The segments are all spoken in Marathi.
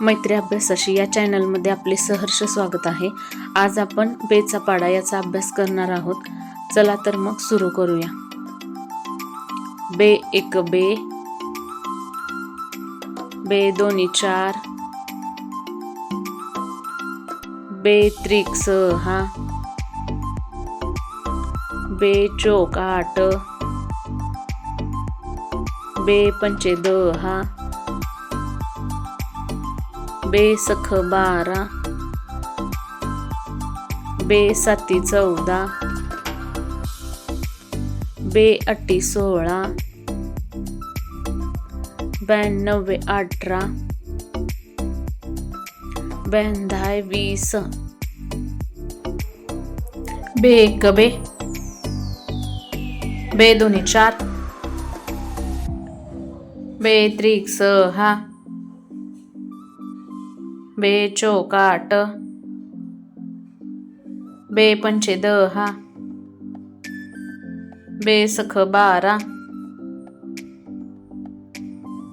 मैत्री अभ्यासाशी या चॅनलमध्ये आपले सहर्ष स्वागत आहे. आज आपण बेचा पाडा याचा अभ्यास करणार आहोत. चला तर मग सुरू करूया. बे एक बे. बे दोन्ही चार. बे त्रिक सहा. बे चोक आठ. बे पंचे दहा. बे सख बारा बेसाती चौदा बे सोळा ब्याण्णवे अठरा ब्याण्णव वीस बे एक बे. बे दोन्ही चार. बे त्रिक सहा बे चौक बे पंचे दहा. बे सख बारा.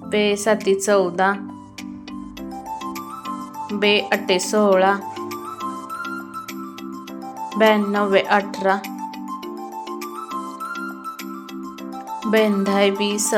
बे साती चौदा. बे अट्टे सोळा. ब्याण्णवे अठरा. बेंधाय वीस.